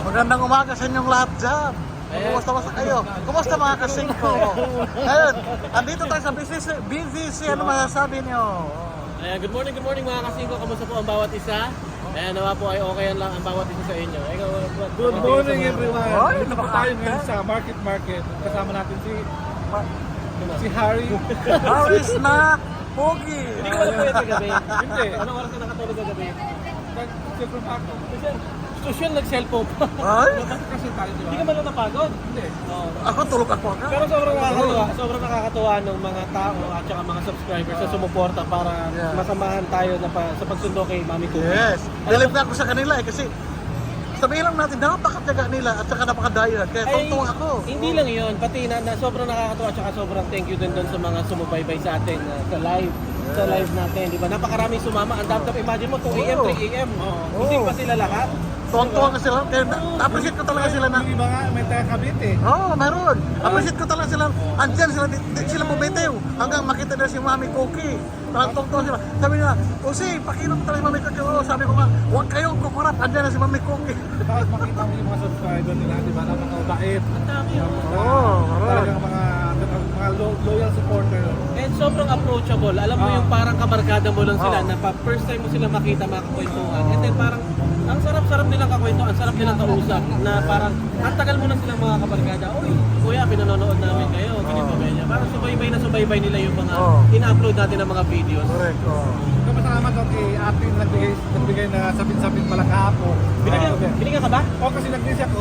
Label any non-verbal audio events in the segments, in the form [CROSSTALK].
Magandang umaga sa inyong lahat dyan. Kumusta ba sa kayo? Kumusta mga kasing ko? [LAUGHS] Ngayon, andito tayo sa business, BZC. Ano masasabi niyo? Ayan, good morning, good morning mga kasingko. Kamusta po ang bawat isa? Ayan, nawa po ay okay lang ang bawat isa sa inyo. Ikaw, Good morning everyone. Oy, Dito po tayo ngayon sa Market Market. Kasama natin si si Harry. [LAUGHS] Harry Snack Pogi. Hindi ka wala pwede kagabi. Hindi. Anong oras ka nakatulog kagabi? Nag-cellphone pa ako. Social nag-cellphone pa. Ay, Kasi tayo, di Hindi ba? ka man lang napagod. Hindi. Oo. ako tulog ako agad. Pero sobrang nakakatuwa, sobrang nakakatuwa ng mga tao at saka mga subscribers sa sumuporta para Yeah. masamahan tayo na pa, sa pagsundo kay Mami Cookie. Yes. Believe na ako sa kanila eh kasi sabihin lang natin, napakatyaga nila at saka napakadaya. Kaya Ay, tungtong ako. Hindi lang yun, pati na, na sobrang nakakatuwa at saka sobrang thank you din doon sa mga sumubaybay sa atin uh, sa live sa live natin, di ba? Napakaraming sumama. Ang dami imagine mo 2 AM, Oo. 3 AM. Oo. Hindi pa sila lahat. Tuwang-tuwa ka sila. Kaya na- appreciate ko talaga sila na Yung iba nga, may tayo kabit eh. Oo, oh, meron. Appreciate ko talaga sila. Andyan sila, di, di sila bumitew. Hanggang makita na si Mami Cookie. Parang tungtong sila. Sabi nila, Jose, pakinom talaga si Mami Cookie. Oo, sabi ko nga, huwag kayong kukurap. Andyan na si Mami Cookie. Tapos makita mo yung mga subscriber nila, di ba? Napakabait. Ang dami. Oo, meron. Talagang mga, mga lo- loyal supporter. And sobrang approachable. Alam mo Ah. yung parang kabarkada mo lang sila Oo. na pa first time mo sila makita makakwentuhan. And then parang ang sarap-sarap nilang kakwento, ang sarap nilang kausap na parang ang tagal mo na silang mga kabarkada. Uy, kuya, pinanonood namin kayo. Ganito, ganyan. Parang subaybay na subaybay nila yung mga Oo. in-upload natin ng mga videos. Correct, oo. Ito masalamat ako kay ate na nagbigay, nagbigay na sapin-sapin pala kahapon. Binigyan, Ah, binigyan ka ba? O kasi nag-miss ako,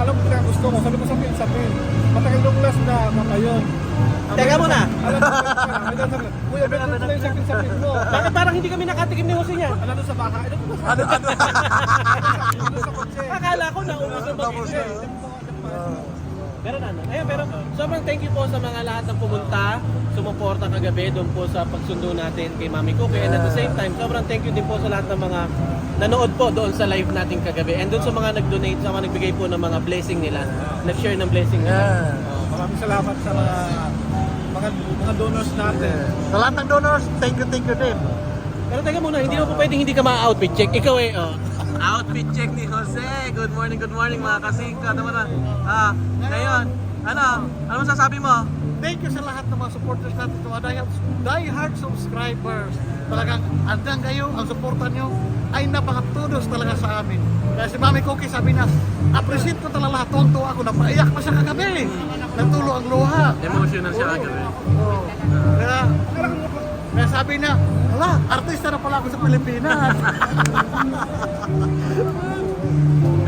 alam ko na gusto mo, sabi ko sapin sapin. Matagal nung last na yun. Teka muna. Alam ko na, Kuya, bet mo na yung sapin sapin mo. Bakit parang hindi kami nakatikim ni Jose niya? Ano sa baka? Ano ba sa Ano, ano? sa? Akala ko na ubos ang bagay. Pero ano, ayun, pero sobrang thank you po sa mga lahat ng pumunta, sumuporta kagabi doon po sa pagsundo natin kay Mami Cookie. And at the same time, sobrang thank you din po sa lahat ng mga nanood po doon sa live natin kagabi. And doon sa mga nag-donate, sa mga nagbigay po ng mga blessing nila, nag-share ng blessing nila. yeah. Maraming salamat sa mga mga mga donors natin. Sa lahat ng donors, thank you, thank you din. Pero teka muna, hindi naman po pwedeng hindi ka ma-outfit check. Ikaw eh, oh. Outfit check ni Jose. Good morning, good morning mga kasingka. Naman na. Ah, ngayon, ano, ano masasabi mo? Thank you sa lahat ng mga supporters natin, mga die- die-hard subscribers. Talagang andyan kayo, ang suporta nyo ay napakatudos talaga sa amin. Kaya si Mami Cookie sabi na, appreciate ko talaga lahat, tuwang ako, napaiyak pa siya kagabi. Natulo ang luha. Emotional siya kagabi. Oo. Kaya, kaya sabi niya, hala, artista na pala ako sa Pilipinas. [LAUGHS]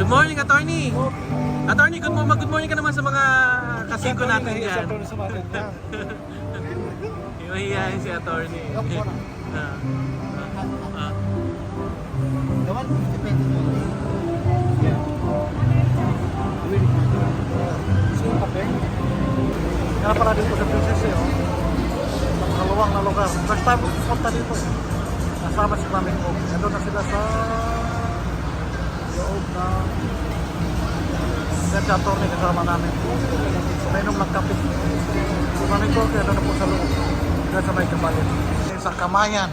Good morning, attorney. Attorney, good morning, good morning ka naman sa mga kasingko natin kanta. Mahihayin [LAUGHS] si attorney. Ah, ah. Kaya pala dito sa Princess eh. oh. Sa maluwang na lugar. First time ko pupunta dito. Kasama si Mami Cookie. Nandun na sila sa loob na Yan si attorney kasama namin. Sumainom ng kape. Si Mami Cookie ano na po sa loob. Diyan sa may kabayan. Sa Kamayan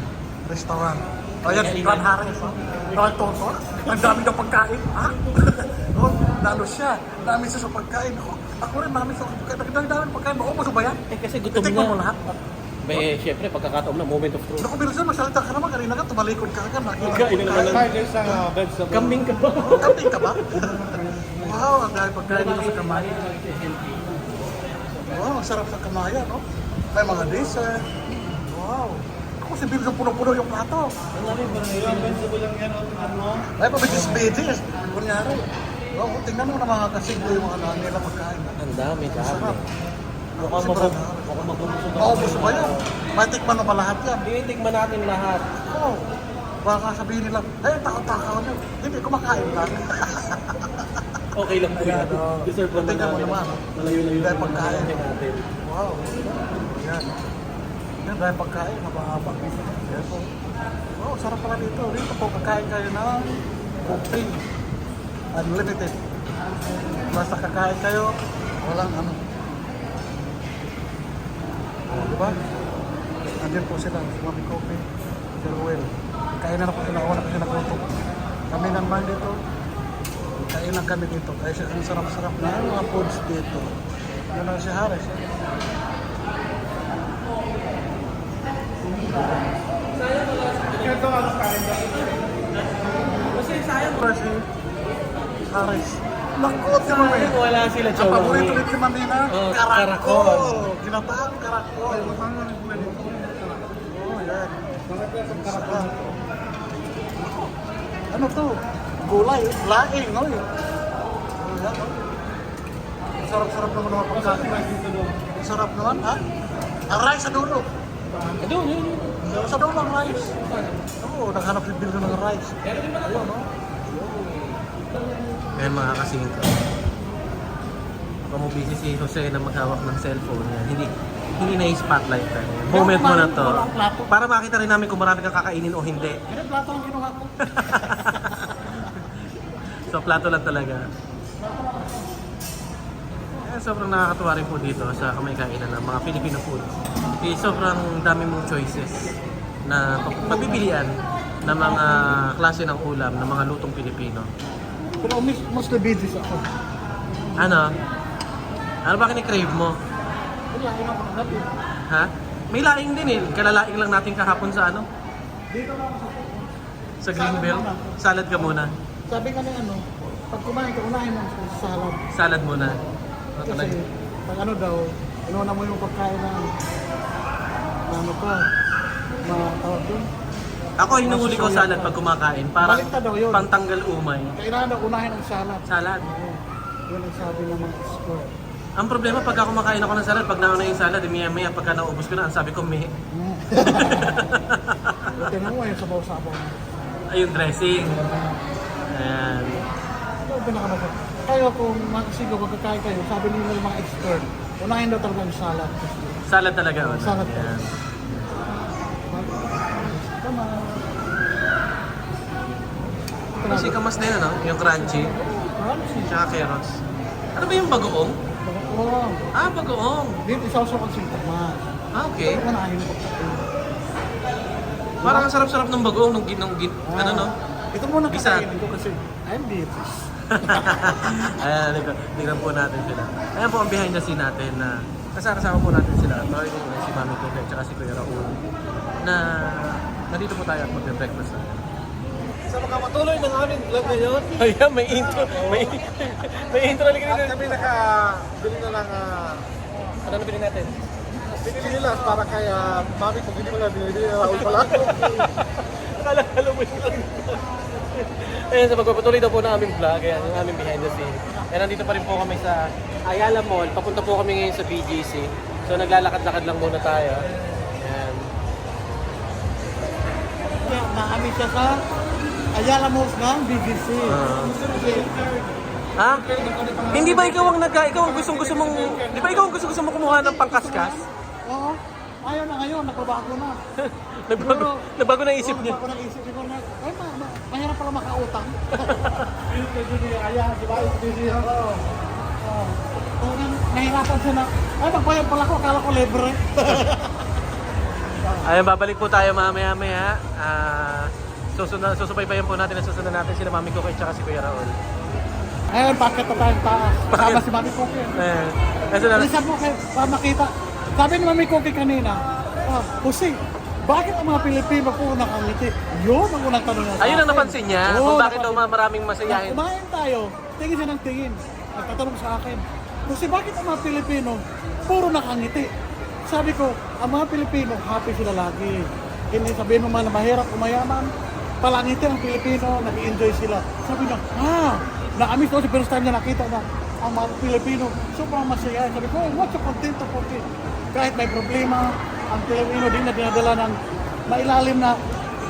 Restaurant. O yan, Grand Harris. Oh. Nakatoto. Ang dami ng pagkain. Ha? [LAUGHS] oh, lalo siya. Dami siya sa pagkain. Ako, ako rin dami sa pagkain. Ang dami pagkain. Ba yan? Eh kasi gutom Titikman mo na. lahat. Ba, eh, syempre, pagkakataon na moment of truth. Naku, Bilson, masalita ka naman. Kanina ka, tumalikod ka agad. Nakita ko na pagkain. Tayo guys sa uh, vegetable. Kambing ka ba? [LAUGHS] Kambing ka ba? wow, ang dami pagkain dito sa kamayan. Wow, ang sarap sa kamayan, no? May mga dessert. Wow. Ako si Bilson, puno-puno yung plato. Yung vegetable lang yan, ano? Ay, pabigis-bigis. Kunyari. Oo, tingnan mo na mga kasiglo yung mga nila pagkain. Ang dami, Sarap. Mukhang mabubusog. Mukhang mabubusog. Maubos ba yan? Matikman na ba lahat yan? Tinitigman natin lahat. Oo. Baka sabihin nila, ay, takaw-takaw nyo. Hindi, kumakain lang. [LAUGHS] Okay lang po yan. Oh. Deserve naman Tingnan mo namin. naman. Malayo-layo naman pagkain. natin. wow. Yan. Yan, dahil pagkain, mababa. Yan po. Wow, sarap pala dito. Dito po, kakain kayo ng buffet. Unlimited. Basta kakain kayo, walang ano. Ba? Andyan po sila, si Mami Kobe, si Ruel. Kain na na po sila, wala kasi nakutok. Kami naman dito, kain kain lang kami dito. Kasi ang sarap-sarap na yung mga foods dito. Yun ang si Harris. Ito kain ba? Kasi sayang si Harris. Lakot si Mami. Sayang wala sila Ang Chow paborito Mami. ni Mami na Oh, karakol. karakol. Ginataang karakol. Oh, yan. Sarap. Ano to? Gulay, laing, no? Oh, yan, no? Ang Sarap-sarap naman ng pagkain. Ang Sarap naman, ha? Ang rice sa dulo. Doon, yun, yun. Sa dulo ang rice. Oo, naghanap si Bill ng rice. Ayun, no? Ngayon mga kasingko. Pumubisi si Jose na maghawak ng cellphone niya. Hindi hindi na spotlight ka. Moment mo na to. Para makita rin namin kung marami kang kakainin o hindi. Ganun plato ang kinuha ko. [LAUGHS] So plato lang talaga. Eh, sobrang nakakatuwa rin po dito sa kamay kainan ng mga Filipino food. Eh, sobrang dami mong choices na pag- pagpipilian ng mga klase ng ulam ng mga lutong Pilipino. Pero miss, mostly busy ako. Ano? Ano ba kinikrave mo? Wala, yun ako naghabi. Ha? May laing din eh. Kalalaing lang natin kahapon sa ano? Dito lang ako sa Sa Greenbelt. Salad ka muna. Sabi ka na ano, pag kumain ka, unahin mo sa salad. Salad muna. Ano Kasi talaga? pag ano daw, inuuna mo yung pagkain na na ano ka, matawag doon. Ako hinuhuli ko salad pag kumakain. Para Baliktad daw yun. pantanggal umay. Kailangan daw unahin ang salad. Salad. Oo. Yun ang sabi ng mga expert. Ang problema pag ako kumakain ako ng salad, pag nauna yung salad, eh, maya maya pagka naubos ko na, ang sabi ko, meh. Mm. Na mo yung sabaw-sabaw. Ay, yung dressing. Ayan. Ito ang pinakamasarap. Kayo kung makasigaw magkakain kayo, sabi nila ng mga expert, unahin daw talaga ang salad. Salad talaga. Una. Salad. Ayan. Tama. Kasi kamas na yun, no? Yung crunchy. Crunchy. Tsaka carrots. Ano ba yung bagoong? Oo. Ah, bagoong. Dito isaw-saw ang sintamas. Ah, okay. Unahin mo pagkain. Parang ang sarap-sarap ng bagoong nung, gin- nung gin, ano no? Ito muna kakainin ko kasi I'm Beatrice. [LAUGHS] Ayan, tignan, po natin sila. Ayan po ang behind the scene natin na kasama po natin sila. Tawag ko si Mami Coque at si Kuya Raul na nandito po tayo at magbe-breakfast na. Sa makapatuloy ng aming vlog ngayon. Ayan, may intro. May, may intro ulit At kami nakabili na lang uh, Ano na bilhin natin? binili nila para kay ah, mami kung hindi mo na binili na Raul pala. Akala alam mo yun. Ayan, sa pagpapatuloy daw po ng aming vlog, ayan, yung aming behind the scene. Ayan, nandito pa rin po kami sa Ayala Mall. Papunta po kami ngayon sa BGC. So, naglalakad-lakad lang muna tayo. Ayan. Naami siya sa Ayala Malls ng BGC. Ah. Kasi Ha? Hindi ba ikaw ang nagka, ikaw ang gustong gusto mong, di ba ikaw ang gusto gusto mong kumuha ng pangkaskas? Oo. Ayaw na ngayon, nagbabago na. [LAUGHS] Nagbago, nagbago na isip Oo, niya. nagbago na isip ko na, ay, ma, ma, mahirap pala makautang. Ayaw, di ba? Oo. Oo. Kung nahirapan siya na, ay, magbayad pala ko, akala ko libre. [LAUGHS] Ayan, babalik po tayo mamaya maya. Ah, susunod, susubaybayan po natin at susunod natin sila Mami Coque at si Kuya Raul. Ayun, bakit na tayong taas? Kasama si Mami Koki. Ayan. Kasi na, Alisan mo kayo para makita. Sabi ni Mami Koki kanina, ah, Jose, bakit ang mga Pilipino po nakangiti? Yun ang unang tanong sa ayun ang napansin niya, Oo, kung bakit daw napansin. maraming masayahin. Kumain tayo, tingin siya ng tingin. Nagtatanong sa akin, Jose, bakit ang mga Pilipino puro nakangiti? Sabi ko, ang mga Pilipino, happy sila lagi. Hindi sabihin mo man na mahirap o mayaman, palangiti ang Pilipino, nag-enjoy sila. Sabi niya, ah, na-amiss ko si first time niya nakita na ang mga Pilipino, sobrang masaya. Sabi ko, oh, what's so contento po Kahit may problema, ang Pilipino din na dinadala ng mailalim na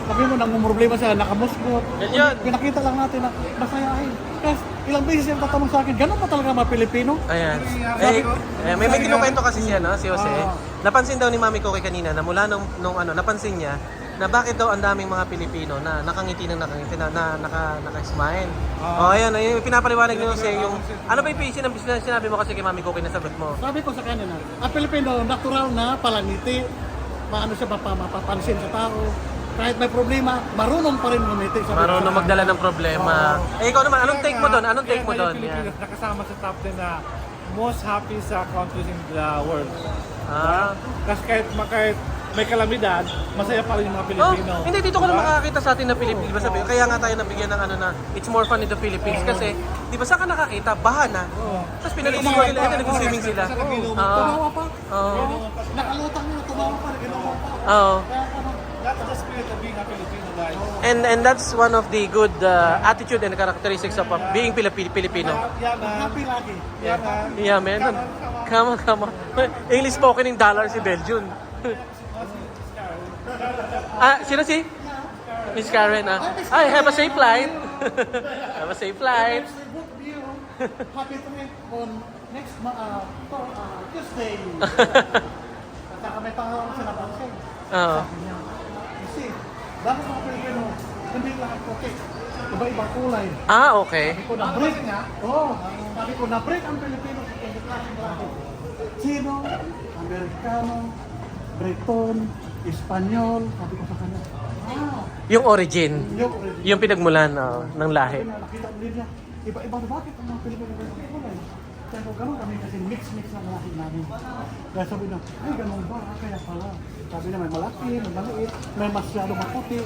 sabi mo, nang problema sila, nakamusgot. Yan yun. Pinakita lang natin na masayahin. Kasi ilang beses yung tatanong sa akin, ganun ba talaga mga Pilipino? Ayan. Eh, eh, may may kinukwento kasi siya, no, si Jose. Ah. Napansin daw ni Mami Coque kanina na mula nung, nung ano, napansin niya na bakit daw ang daming mga Pilipino na nakangiti ng nakangiti na, na naka, naka-smile. oh, ayan, ayun, pinapaliwanag ni Jose yung, ano ba yung sinabi, sinabi mo kasi kay Mami Coque na sagot mo? Sabi ko sa kanila, ang Pilipino, natural na palangiti. Maano siya, mapa, mapapansin sa tao. kahit may problema, marunong pa rin gumiti. Sabi ko Marunong sa- magdala ng problema. Eh, ikaw naman, anong take mo doon? Anong Kaya take mo doon? Yan. Pilipinas nakasama sa top 10 na most happy sa countries in the world. Ah. Kasi kahit, kahit may kalamidad, masaya pa rin yung mga Oh, Pilipino. hindi dito na Diba? makakita sa atin na Pilipinas. Diba sabi, kaya nga tayo nabigyan ng ano na, it's more fun in the Philippines. Kasi, di ba saan ka nakakita? Baha na. Oo. Tapos pinaliguan nila, ito nag-swimming sila. Oo. Tumawa pa. Oo. Nakalutang na, tumawa pa, ginawa pa. Oo. That's the spirit of being a Filipino, guys. And and that's one of the good uh, attitude and characteristics of uh, being Pilipi- Filipino. Yan na. happy lagi. Yan na. Yeah, man. Come on, come on. [LAUGHS] English spoken in dollar si Belgium. [LAUGHS] ah, sino si? Miss Karen, ah. Ay, [LAUGHS] have a safe flight. have a safe flight. Happy to meet on next ma uh, to, uh, Tuesday. [LAUGHS] At saka may pangalan sila pansin. Oo. Sabi niya, kasi dapat mga Pilipino, hindi lahat puti. Iba-ibang kulay. Ah, okay. Sabi ko na break nga. Oo. Oh, sabi ko na break ang Pilipino. Sino? Amerikano, Breton, Espanyol. Sabi ko sa kanya, ah, Yung origin. yung origin. Yung pinagmulan oh, ng lahi. Kaya nakita ko nila, iba-iba na bakit ang mga Pilipino na ang kulay? Kaya ko ganun kami kasi mix-mix na lahi namin. Kaya sabi na, ay ganun ba? Ah, Kaya pala. Sabi na may malaki, may maliit, may masyado maputi,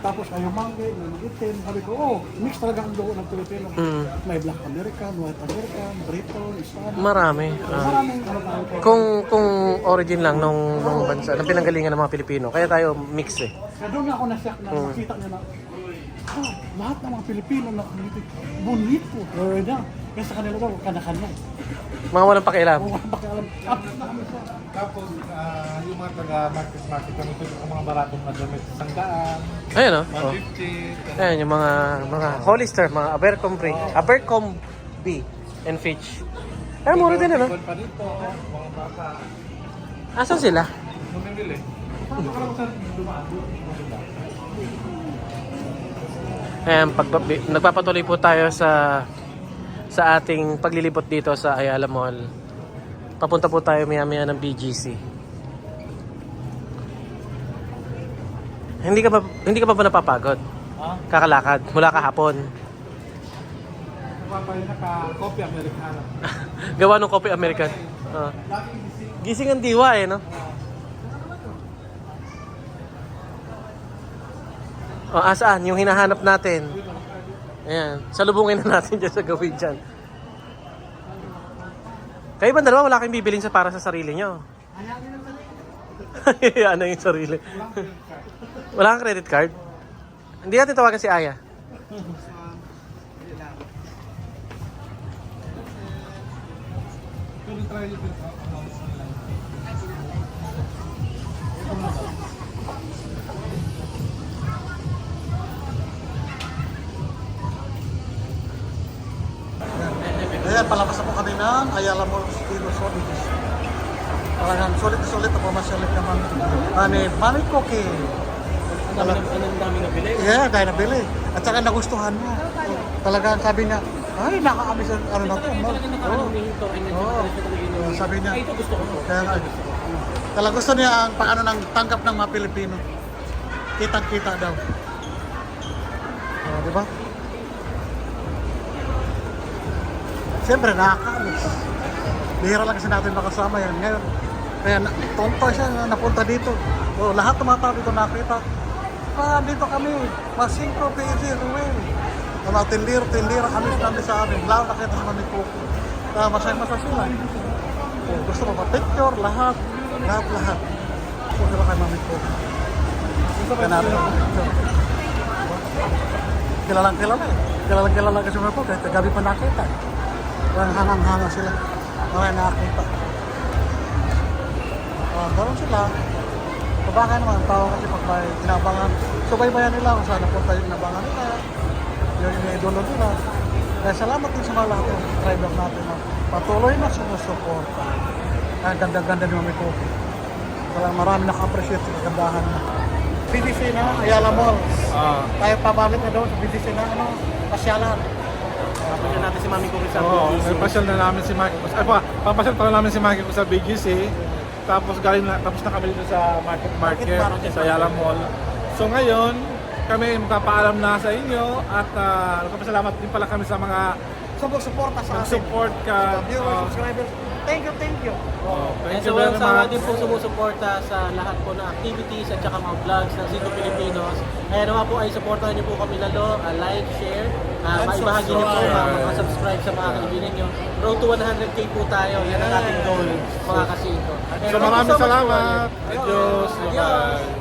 tapos ayaw mangge, may magitin. Sabi ko, oh, mix talaga ang dugo ng Pilipino. Mm. May Black American, White American, Briton, Hispanic. Marami. ah. Maraming ano kung kung origin lang nung nung bansa, ng pinanggalingan ng mga Pilipino. Kaya tayo mix eh. Kaya doon nga ako na-shock na makita niya na, oh, lahat ng mga Pilipino na bonito. Or na. Kaya sa kanila daw, kanya-kanya. Mga walang pakialam. Kung wala pakialam, up na kami sa Tapos, ah, yung mga taga-market market kami ito, yung mga baratong na damit, sangdaan, Ayan oh. oh. 150, Ayan yung mga mga Hollister, mga Abercrombie, Abercrombie and Fitch. Kaya mura din ano? Gold pa dito, mga bata. Asan sila? Ayan, pag, nagpapatuloy po tayo sa sa ating paglilibot dito sa Ayala Mall. Papunta po tayo maya-maya ng BGC. Hindi ka ba hindi ka pa ba napapagod? Ha? Kakalakad mula kahapon. Napapay naka-copy Amerikano. [LAUGHS] Gawa ng Coffee American. Ah. Gising ang diwa eh, no? O, asaan? Yung hinahanap natin. Ayan. Salubungin na natin dyan sa gawin dyan. Kayo ba dalawa wala kayong bibiling sa para sa sarili nyo? [LAUGHS] ano yung sarili? wala kang credit card? Hindi natin tawagan si Aya. Pero try it with Ayan, palabas na po kami ng Ayala Mall Studio Solidus. Talagang sulit na sulit na pumasyalit naman. Ani, Mami Cookie. Ang dami, na bili. Yeah, dahil nabili. At saka nagustuhan niya. Talagang sabi niya, ay, nakakami sa ano na to. Talaga mall." nakakano Oo. humihinto. Ay, Oo. nagpapalit talaga yun. Oo, Sabi niya, Ay, ito gusto ko. kaya nga, talagang gusto niya ang paano ng tanggap ng mga Pilipino. Kitang-kita daw. Oh, di ba? Siyempre, nakakaalis. Bihira lang kasi natin makasama yan. Ngayon, kaya na, tonto siya na napunta dito. O, lahat ng mga tao dito nakita. Ah, dito kami. Masingko, PG, Ruel. Mga tindiro, tindiro, amis namin sa amin. Lalo nakita sa mami ko. Kaya masaya masaya sila. O, gusto mo pa-picture, lahat. Lahat, lahat. Gusto sila kay mami ko. Picture. Kilalang kilala eh. Kilalang kilala kasi mga po. Kahit gabi pa nakita. Parang hangang-hanga sila. Mga nakakita. Ah, ganoon sila. Kabangan naman, ang tao kasi pag may inabangan, subaybayan nila kung saan napunta yung inabangan nila, yung iniidolo nila. Kaya salamat din sa mga lahat ng driver natin na patuloy na sumusuporta. Kaya ganda-ganda ni Mami Koki. Talagang marami naka-appreciate sa kagandahan niya. BDC na, Ayala Mall. Ah. Tayo pabalik na doon sa BDC na, ano, pasyalan. Papunta natin si Mami Cookie sa Oo, BGC. papasyal na namin si Maki. Ay pa, papasyal pa namin si Maki ko sa BGC. Tapos galing na, tapos na kami dito sa Market Market, Market Market. sa Yala Mall. So ngayon, kami magpapaalam na sa inyo at uh, nagpapasalamat din pala kami sa mga Sumusuporta sa atin. nag-support ka. Viewers, Uh, subscribers. Thank you, thank you. oh, Thank thank you so, very much. din po sumusuporta sa lahat po ng activities at saka mga vlogs ng Sito Pilipinos. Kaya naman po ay supportahan niyo po kami lalo, uh, like, share, uh, And maibahagi niyo po, uh, mga subscribe sa mga kaibigan niyo. Road to 100k po tayo, yan ang ating goal mga kasito. So maraming salamat. Adios. Adios. Bye-bye.